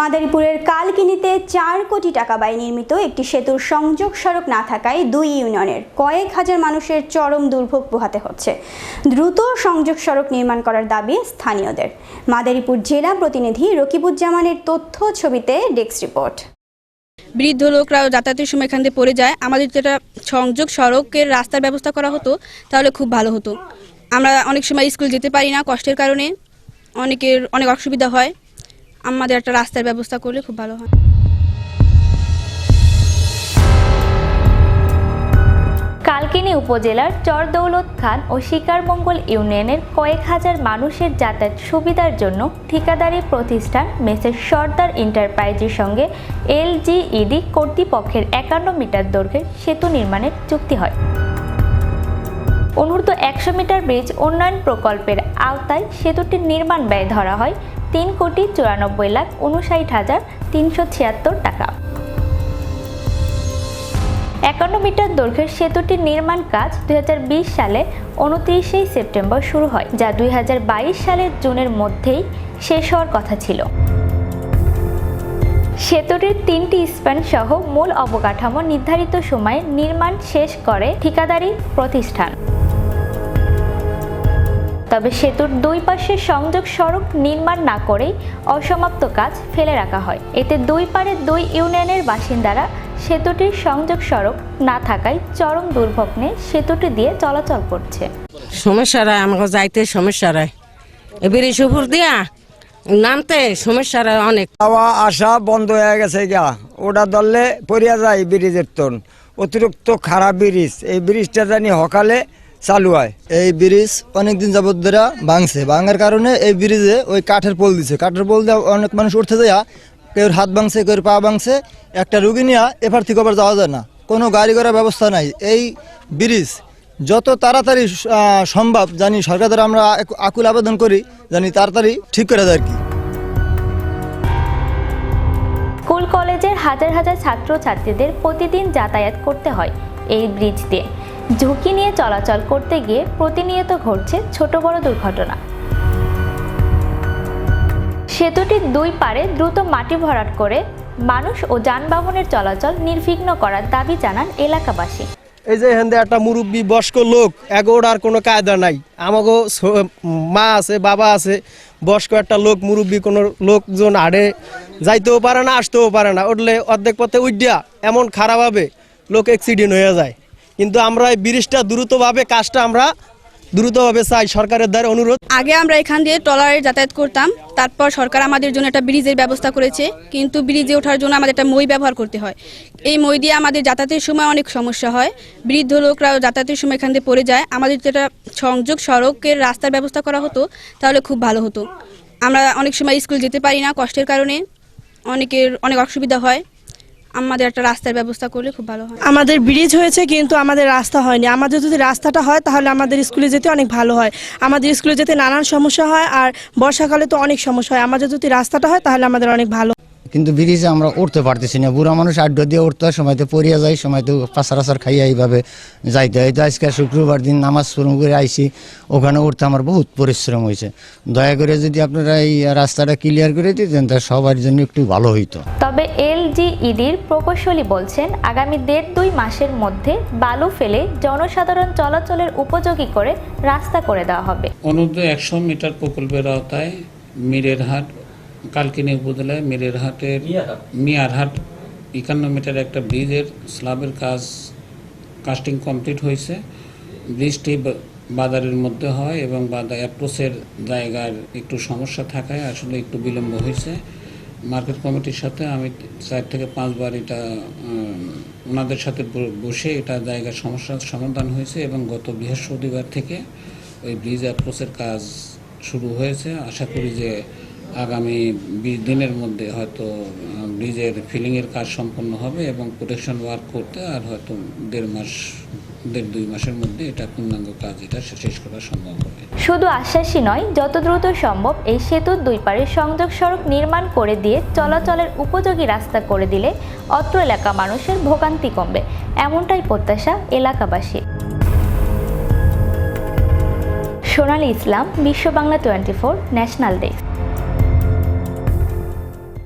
মাদারীপুরের কালকিনিতে চার কোটি টাকা ব্যয় নির্মিত একটি সেতুর সংযোগ সড়ক না থাকায় দুই ইউনিয়নের কয়েক হাজার মানুষের চরম দুর্ভোগ পোহাতে হচ্ছে। দ্রুত সংযোগ সড়ক নির্মাণ করার দাবি স্থানীয়দের। মাদারীপুর জেলা প্রতিনিধি রকিবুজ্জামানের তথ্য ছবিতে ডেস্ক রিপোর্ট। বৃদ্ধ লোকরা যাতায়াতের সময় এখান দিয়ে পড়ে যায়। আমাদের যেটা সংযোগ সড়কের রাস্তার ব্যবস্থা করা হতো, তাহলে খুব ভালো হতো। আমরা অনেক সময় স্কুল যেতে পারি না কষ্টের কারণে। অনেকের অনেক অসুবিধা হয়। আমাদের একটা রাস্তার ব্যবস্থা করলে খুব ভালো হয়। কালকিনি উপজেলার চরদৌলত খান ও শিকারমঙ্গল ইউনিয়নের কয়েক হাজার মানুষের যাতায়াত সুবিধার জন্য ঠিকাদারি প্রতিষ্ঠান মেসের সর্দার এন্টারপ্রাইজের সঙ্গে এলজিইডি কর্তৃপক্ষের একান্ন মিটার দৈর্ঘ্যের সেতু নির্মাণের চুক্তি হয়। অনূর্ধ্ব একশো মিটার ব্রিজ উন্নয়ন প্রকল্পের আওতায় সেতুটির নির্মাণ ব্যয় ধরা হয় তিন কোটি চুরানব্বই লাখ উনষাট হাজার তিনশো ছিয়াত্তর টাকা। একান্ন মিটার দৈর্ঘ্যের সেতুটির নির্মাণ কাজ দুই হাজার বিশ সালে উনত্রিশে সেপ্টেম্বর শুরু হয়, যা দুই হাজার বাইশ সালের জুনের মধ্যেই শেষ হওয়ার কথা ছিল। সেতুটির তিনটি স্প্যান সহ মূল অবকাঠামো নির্ধারিত সময়ে নির্মাণ শেষ করে ঠিকাদারি প্রতিষ্ঠান। তবে সেতুর দুই পাশে সংযোগ সড়ক নির্মাণ না করেই অসমাপ্ত কাজ ফেলে রাখা হয়। এতে দুই পারে দুই ইউনিয়নের বাসিন্দারা সেতুটির সংযোগ সড়ক না থাকায় চরম দুর্ভোগ নিয়ে সেতুটি দিয়ে চলাচল করছে। সমস্যা রায় আমাকে যাইতে সমস্যা রায়। এবারে সুপুর দিয়া নামতে সমস্যা রায় অনেক। যাওয়া আসা বন্ধ হয়ে গেছে গা। ওটা ধরলে পড়িয়া যায় ব্রিজের তন অতিরিক্ত খারাপ ব্রিজ। এই ব্রিজটা জানি সকালে চালু হয়। এই ব্রিজ অনেকদিন যাবত ধরে ভাঙছে। ভাঙার কারণে এই ব্রিজে ওই কাঠের পোল দিছে। কাঠের পোল দিয়ে অনেক মানুষ উঠতে যায় কেউ হাত ভাঙছে কেউ পা ভাঙছে। একটা রুগী নিয়ে এপার থেকে আবার যাওয়া যায় না। কোনো গাড়ি করার ব্যবস্থা নাই। এই ব্রিজ যত তাড়াতাড়ি সম্ভব জানি সরকার দ্বারা আমরা এক- আকুল আবেদন করি জানি তাড়াতাড়ি ঠিক করে দেয় আর কি। স্কুল কলেজের হাজার হাজার ছাত্রছাত্রীদের প্রতিদিন যাতায়াত করতে হয় এই ব্রিজ দিয়ে ঝুঁকি নিয়ে চলাচল করতে গিয়ে প্রতিনিয়ত ঘটছে ছোট বড় দুর্ঘটনা। সেতুটির দুই পারে দ্রুত মাটি ভরাট করে মানুষ ও যানবাহনের চলাচল নির্বিঘ্ন করার দাবি জানান এলাকাবাসী। এই যে এখান একটা মুরব্বী, বয়স্ক লোক, এগোড়ার কোনো কায়দা নাই। আমাকেও মা আছে, বাবা আছে, বয়স্ক একটা লোক, মুরব্বী কোনো লোকজন আড়ে যাইতেও পারে না, আসতেও পারে না। উঠলে অর্ধেক পথে উঠিয়া এমন খারাপ হবে লোক অ্যাক্সিডেন্ট হয়ে যায়। কিন্তু আমরা এই ব্রিজটা দ্রুতভাবে, কাজটা আমরা দ্রুতভাবে চাই সরকারের দ্বারা অনুরোধ। আগে আমরা এখান দিয়ে ট্রলারে যাতায়াত করতাম, তারপর সরকার আমাদের জন্য একটা ব্রিজের ব্যবস্থা করেছে, কিন্তু ব্রিজে ওঠার জন্য আমাদের একটা মই ব্যবহার করতে হয়। এই মই দিয়ে আমাদের যাতায়াতের সময় অনেক সমস্যা হয়, বৃদ্ধ লোকরা যাতায়াতের সময় এখান দিয়ে পড়ে যায়। আমাদের যেটা সংযোগ সড়কের রাস্তার ব্যবস্থা করা হতো, তাহলে খুব ভালো হতো। আমরা অনেক সময় স্কুল যেতে পারি না কষ্টের কারণে, অনেকের অনেক অসুবিধা হয়। আমাদের একটা রাস্তার ব্যবস্থা করলে খুব ভালো হয়। আমাদের ব্রিজ হয়েছে, কিন্তু আমাদের রাস্তা হয়নি। আমাদের যদি রাস্তাটা হয়, তাহলে আমাদের স্কুলে যেতে অনেক ভালো হয়। আমাদের স্কুলে যেতে নানান সমস্যা হয়, আর বর্ষাকালে তো অনেক সমস্যা হয়। আমাদের যদি রাস্তাটা হয়, তাহলে আমাদের অনেক ভালো কিন্তু ব্রিজে আমরা উঠতে পারতেছি না। বুড়া মানুষ আড্ডা দিয়ে উঠতে হয় সময়তে পড়িয়া যায় সময়তে পাশার আসার খাইয়া এইভাবে যাইতে। হয় তো আজকে শুক্রবার দিন নামাজ পড়ম করে আইসি ওখানে উঠতে আমার বহুত পরিশ্রম হয়েছে। দয়া করে যদি আপনারা এই রাস্তাটা ক্লিয়ার করে দিতেন তা সবার জন্য একটু ভালো হইতো। তবে এলজিইডির প্রকৌশলী বলছেন আগামী দেড় দুই মাসের মধ্যে বালু ফেলে জনসাধারণ চলাচলের উপযোগী করে রাস্তা করে দেওয়া হবে। অনূর্ধ্ব একশো মিটার প্রকল্পের আওতায় মিরেরহাট কালকিনি উপজেলায় মিরেরহাটের মিয়ারহাট একান্ন মিটার একটা ব্রিজের স্ল্যাবের কাজ কাস্টিং কমপ্লিট হয়েছে। ব্রিজটি বাজারের মধ্যে হয় এবং বাজার অ্যাপ্রোচের জায়গার একটু সমস্যা থাকায় আসলে একটু বিলম্ব হয়েছে। মার্কেট কমিটির সাথে আমি চার থেকে পাঁচবার এটা ওনাদের সাথে বসে এটা জায়গার সমস্যার সমাধান হয়েছে এবং গত বৃহস্পতিবার থেকে ওই ব্রিজ অ্যাপ্রোচের কাজ শুরু হয়েছে। আশা করি যে আগামী বিশ দিনের মধ্যে হয়তো ব্রিজের ফিলিংয়ের কাজ সম্পন্ন হবে এবং প্রোটেকশন ওয়ার্ক করতে আর হয়তো দেড় মাস, দেড় দুই মাসের মধ্যে এটা পূর্ণাঙ্গ কাজ এটা শেষ করা সম্ভব হবে। শুধু আশ্বাসই নয়, যত দ্রুত সম্ভব এই সেতুর দুই পারে সংযোগ সড়ক নির্মাণ করে দিয়ে চলাচলের উপযোগী রাস্তা করে দিলে অত্র এলাকা মানুষের ভোগান্তি কমবে। এমনটাই প্রত্যাশা এলাকাবাসী Sonali Islam, Bishwa Bangla twenty four, national desk